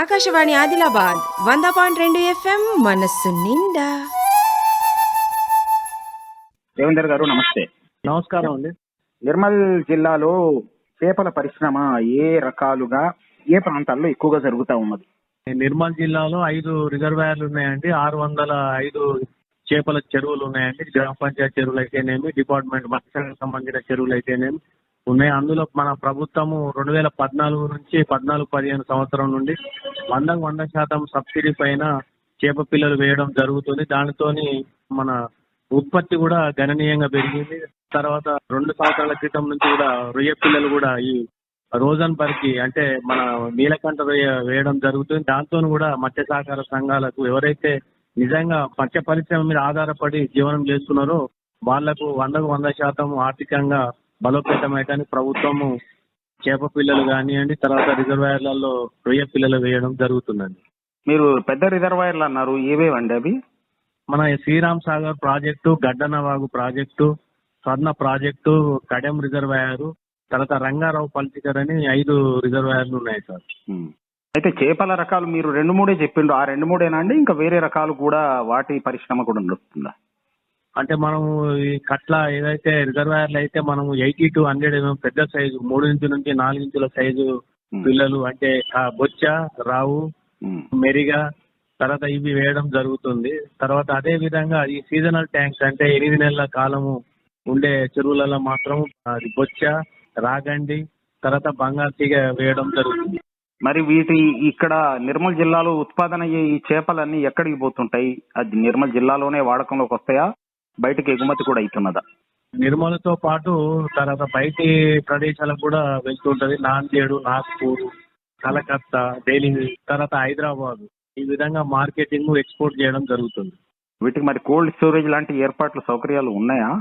ఆకాశవాణి ఆదిలాబాద్ వంద పాయింట్ రెండు ఎఫ్ఎం మనస్సు నిండా. దేవేందర్ గారు నమస్తే. నమస్కారం అండి. నిర్మల్ జిల్లాలో చేపల పరిశ్రమ ఏ రకాలుగా ఏ ప్రాంతాల్లో ఎక్కువగా జరుగుతా ఉన్నది? నిర్మల్ జిల్లాలో ఐదు రిజర్వాయర్లు ఉన్నాయండి. ఆరు వందల ఐదు చేపల చెరువులు ఉన్నాయండి. గ్రామ పంచాయతీ చెరువులు అయితేనేమి డిపార్ట్మెంట్ మత్స్యశాఖకు సంబంధించిన చెరువులు అయితేనేమి ఉన్నాయి. అందులో మన ప్రభుత్వము రెండు వేల పద్నాలుగు నుంచి పద్నాలుగు పదిహేను సంవత్సరం నుండి వందకు వంద శాతం సబ్సిడీ పైన చేప పిల్లలు వేయడం జరుగుతుంది. దానితోని మన ఉత్పత్తి కూడా గణనీయంగా పెరిగింది. తర్వాత రెండు సంవత్సరాల క్రితం నుంచి కూడా రొయ్య పిల్లలు కూడా ఈ రోజన్ పరికి అంటే మన నీలకంఠ రొయ్య వేయడం జరుగుతుంది. దాంతో కూడా మత్స్య సహకార సంఘాలకు ఎవరైతే నిజంగా మత్స్య పరిశ్రమ మీద ఆధారపడి జీవనం చేస్తున్నారో వాళ్ళకు వందకు వంద శాతం ఆర్థికంగా బలోపేతమైతే ప్రభుత్వము చేప పిల్లలు కానివ్వండి తర్వాత రిజర్వాయర్లలో రొయ్య పిల్లలు వేయడం జరుగుతుందండి. మీరు పెద్ద రిజర్వాయర్లు అన్నారు ఏవేవండి అవి? మన Sriram Sagar project Gaddenavagu project Swarna project Kadem reservoir తర్వాత రంగారావు పల్సికర్ అని ఐదు రిజర్వాయర్లు ఉన్నాయి సార్. అయితే చేపల రకాలు మీరు రెండు మూడే చెప్పిండు ఆ రెండు మూడేనా అండి? ఇంకా వేరే రకాలు కూడా వాటి పరిశ్రమ కూడా నడుస్తుందా అంటే మనము ఈ కట్ల ఏదైతే రిజర్వాయర్లు అయితే మనము ఎయిటీ టు హండ్రెడ్ పెద్ద సైజు మూడు ఇంచు నుంచి నాలుగు ఇంచుల సైజు. పిల్లలు అంటే ఆ బొచ్చ రావు. మెరిగా తర్వాత ఇవి వేయడం జరుగుతుంది తర్వాత అదే విధంగా ఈ సీజనల్ ట్యాంక్స్ అంటే ఎనిమిది నెలల కాలము ఉండే చెరువులలో మాత్రం అది బొచ్చ రాగండి తర్వాత బంగారు తీగ వేయడం జరుగుతుంది మరి వీటి ఇక్కడ నిర్మల్ జిల్లాలో ఉత్పాదన అయ్యే ఈ చేపలన్నీ ఎక్కడికి పోతుంటాయి అది నిర్మల్ జిల్లాలోనే వాడకంలోకి వస్తాయా బయటకి ఎగుమతి కూడా అవుతున్నదా? నిర్మల్తో పాటు తర్వాత బయటి ప్రదేశాలకు కూడా వెళ్తుంటది నాందేడు నాగ్పూర్ కలకత్తా ఢిల్లీ తర్వాత హైదరాబాద్. ఈ విధంగా మార్కెటింగ్ ఎక్స్పోర్ట్ చేయడం జరుగుతుంది. వీటికి మరి కోల్డ్ స్టోరేజ్ లాంటి ఏర్పాట్లు సౌకర్యాలు ఉన్నాయా?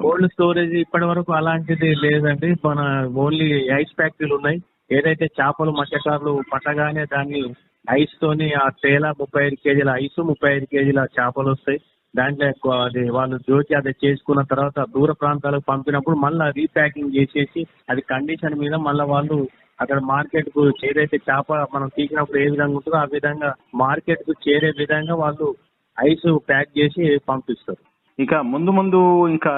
కోల్డ్ స్టోరేజ్ ఇప్పటి వరకు అలాంటిది లేదండి. మన ఓన్లీ ఐస్ ఫ్యాక్టరీలు ఉన్నాయి. ఏదైతే చేపలు మత్స్యకారులు పట్టగానే దాన్ని ఐస్ తోని ఆ తేల ముప్పై ఐదు కేజీల ఐస్ ముప్పై ఐదు కేజీల చేపలు వస్తాయి. దాంట్లో ఎక్కువ అది వాళ్ళు జోకి అది చేసుకున్న తర్వాత దూర ప్రాంతాలకు పంపినప్పుడు మళ్ళీ రీప్యాకింగ్ చేసేసి అది కండిషన్ మీద మళ్ళీ వాళ్ళు అక్కడ మార్కెట్కు ఏదైతే చేప మనం తీసినప్పుడు ఏ విధంగా ఉంటుందో ఆ విధంగా మార్కెట్కు చేరే విధంగా వాళ్ళు ఐస్ ప్యాక్ చేసి పంపిస్తారు. ఇక ముందు ముందు ఇంకా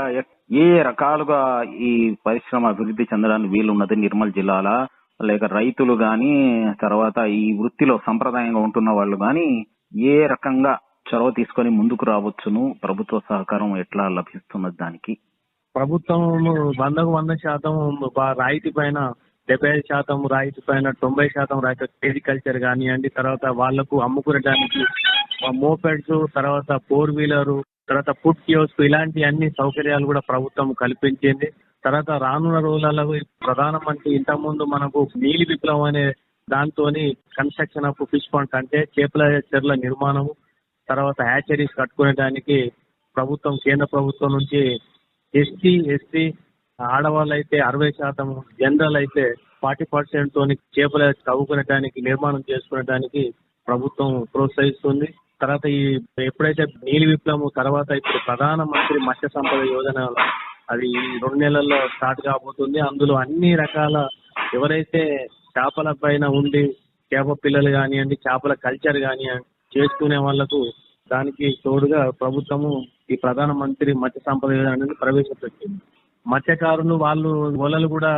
ఏ రకాలుగా ఈ పరిశ్రమ అభివృద్ధి చెందడానికి వీలున్నది నిర్మల్ జిల్లాల లేక రైతులు గాని తర్వాత ఈ వృత్తిలో సంప్రదాయంగా ఉంటున్న వాళ్ళు గాని ఏ రకంగా చొరవ తీసుకొని ముందుకు రావచ్చును. ప్రభుత్వ సహకారం ఎట్లా లభిస్తున్నది దానికి? ప్రభుత్వం వందకు వంద శాతం రాయితీ పైన డెబ్బై ఐదు శాతం రాయితీ పైన తొంభై శాతం రాయితీ అగ్రికల్చర్ కానివ్వండి తర్వాత వాళ్ళకు అమ్ముకునేటానికి మోపెడ్స్ తర్వాత ఫోర్ వీలర్ తర్వాత ఫుడ్ కియోస్క్ ఇలాంటి అన్ని సౌకర్యాలు కూడా ప్రభుత్వం కల్పించింది. తర్వాత రానున్న రోజులలో ఈ ప్రధానమంత్రి ఇంతకుముందు మనకు నీలి విప్లవం అనే దాంతోని కన్స్ట్రక్షన్ ఆఫ్ ఫిష్ పాండ్స్ అంటే చేపల చెర్ల నిర్మాణము తర్వాత హ్యాచరీస్ కట్టుకునేదానికి ప్రభుత్వం కేంద్ర ప్రభుత్వం నుంచి ఎస్టీ ఎస్సీ ఆడవాళ్ళు అయితే అరవై శాతం జనరల్ అయితే ఫార్టీ పర్సెంట్ తోని చేపలు చదువుకునేటానికి నిర్మాణం చేసుకునేటానికి ప్రభుత్వం ప్రోత్సహిస్తుంది. తర్వాత ఈ ఎప్పుడైతే నీలి విప్లవం తర్వాత ఇప్పుడు ప్రధానమంత్రి మత్స్య సంపద యోజన అది రెండు నెలల్లో స్టార్ట్ కాబోతుంది. అందులో అన్ని రకాల ఎవరైతే చేపల పైన ఉండి చేప పిల్లలు కానివ్వండి చేపల కల్చర్ కానివ్వండి చేసుకునే వాళ్ళకు దానికి తోడుగా ప్రభుత్వము ఈ ప్రధానమంత్రి మత్స్య సంపద యోజన అనేది ప్రవేశపెట్టింది. మత్స్యకారులు వాళ్ళు వలలు కూడా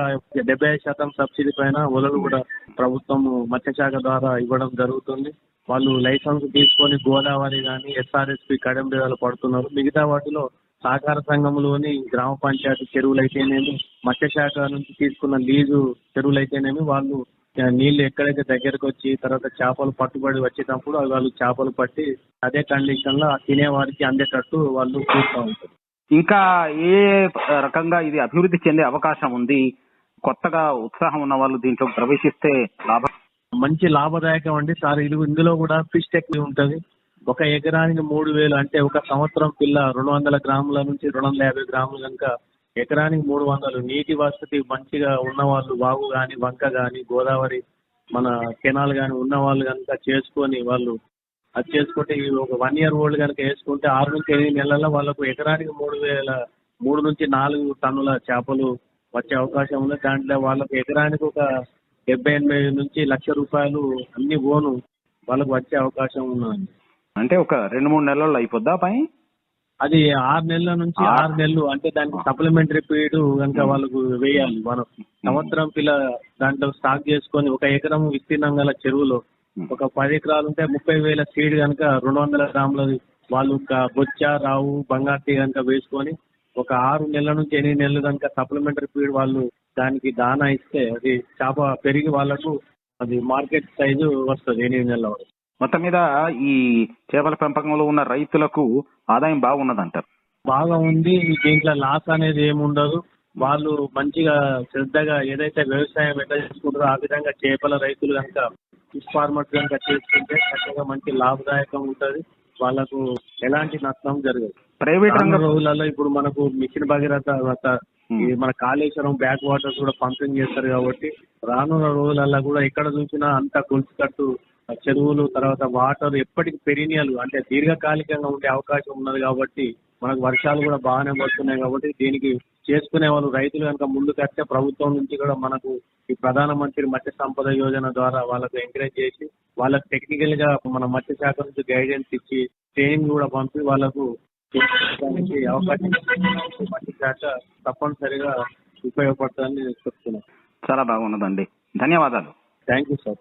డెబ్బై ఐదు శాతం సబ్సిడీ పైన వలలు కూడా ప్రభుత్వం మత్స్యశాఖ ద్వారా ఇవ్వడం జరుగుతుంది. వాళ్ళు లైసెన్స్ తీసుకొని గోదావరి కానీ ఎస్ఆర్ఎస్పి కడెం పడుతున్నారు. మిగతా వాటిలో సహకార సంఘంలోని గ్రామ పంచాయతీ చెరువులు అయితేనేమి మత్స్యశాఖ నుంచి తీసుకున్న లీజు చెరువులు అయితేనేమి వాళ్ళు నీళ్ళు ఎక్కడైతే దగ్గరకు వచ్చి తర్వాత చేపలు పట్టుబడి వచ్చేటప్పుడు అవి వాళ్ళు చేపలు పట్టి అదే కండిషన్లో తినే వారికి అందేటట్టు వాళ్ళు చూస్తూ ఉంటారు. ఇంకా ఏ రకంగా ఇది అభివృద్ధి చెందే అవకాశం ఉంది? కొత్తగా ఉత్సాహం ఉన్న వాళ్ళు దీంట్లో ప్రవేశిస్తే లాభం మంచి లాభదాయకం అండి. సార్ ఇది ఇందులో కూడా ఫిష్ టెక్నిక్ ఉంటది. ఒక ఎకరానికి మూడు వేలు అంటే ఒక సంవత్సరం పిల్ల రెండు వందల గ్రాముల నుంచి రెండు వందల యాభై గ్రాములు కనుక ఎకరానికి మూడు వందలు. నీటి వసతి మంచిగా ఉన్న వాళ్ళు వాగు గాని వంక గాని గోదావరి మన కెనాల్ గాని ఉన్న వాళ్ళు కనుక చేసుకొని వాళ్ళు అది చేసుకుంటే ఒక వన్ ఇయర్ ఓల్డ్ కనుక వేసుకుంటే ఆరు నుంచి ఎనిమిది నెలల్లో వాళ్ళకు ఎకరానికి మూడు వేల మూడు నుంచి నాలుగు టన్నుల చేపలు వచ్చే అవకాశం ఉంది. దాంట్లో వాళ్ళకు ఎకరానికి ఒక డెబ్బై ఎనభై నుంచి లక్ష రూపాయలు అన్ని ఓను వాళ్ళకు వచ్చే అవకాశం ఉన్నదండి. అంటే ఒక రెండు మూడు నెలల్లో అయిపోద్దా పని? అది ఆరు నెలల నుంచి ఆరు నెలలు అంటే దానికి సప్లిమెంటరీ పీరియడ్ కనుక వాళ్ళకు వేయాలి. మనం సంవత్సరం పిల్ల దాంట్లో స్టాక్ చేసుకొని ఒక ఎకరం విస్తీర్ణం గల చెరువులో ఒక పది ఎకరాలు ఉంటే ముప్పై వేల సీడ్ కనుక రెండు వందల గ్రాములది వాళ్ళు ఒక బొచ్చ రావు బంగారు కనుక వేసుకొని ఒక ఆరు నెలల నుంచి ఎనిమిది నెలలు కనుక సప్లిమెంటరీ పీరియడ్ వాళ్ళు దానికి దానా ఇస్తే అది చేప పెరిగి వాళ్ళకు అది మార్కెట్ సైజు వస్తుంది ఎనిమిది నెలల వరకు. మొత్తం మీద ఈ చేపల పెంపకంలో ఉన్న రైతులకు ఆదాయం బాగున్నదంటారు. బాగా ఉంది దీంట్లో లాస్ అనేది ఏమి ఉండదు. వాళ్ళు మంచిగా శ్రద్ధగా ఏదైతే వ్యవసాయం ఎట్లా చేసుకుంటారో ఆ విధంగా చేపల రైతులు కనుక ఫిష్ ఫార్మర్స్ కనుక చేసుకుంటే చక్కగా మంచి లాభదాయకం ఉంటది. వాళ్ళకు ఎలాంటి నష్టం జరగదు. ప్రైవేట్ రంగం రోజులలో ఇప్పుడు మనకు మిషన్ భగీరథ మన కాళేశ్వరం బ్యాక్ వాటర్ కూడా పంపింగ్ చేస్తారు కాబట్టి రానున్న రోజులలో కూడా ఎక్కడ చూసినా అంతా గొలుసు కట్టు చెరువులు తర్వాత వాటర్ ఎప్పటికి పెరినియలు అంటే దీర్ఘకాలికంగా ఉండే అవకాశం ఉన్నది కాబట్టి మనకు వర్షాలు కూడా బాగానే పడుతున్నాయి కాబట్టి దీనికి చేసుకునే వాళ్ళు రైతులు కనుక ముందుకు వస్తే ప్రభుత్వం నుంచి కూడా మనకు ఈ ప్రధానమంత్రి మత్స్య సంపద యోజన ద్వారా వాళ్ళకు ఎంకరేజ్ చేసి వాళ్ళకి టెక్నికల్గా మన మత్స్య శాఖ నుంచి గైడెన్స్ ఇచ్చి ట్రైనింగ్ కూడా పంపి వాళ్ళకు అవకాశం మత్స్య శాఖ తప్పనిసరిగా ఉపయోగపడుతుందని నేను చెప్తున్నాను. చాలా బాగున్నదండి. ధన్యవాదాలు. Thank you sir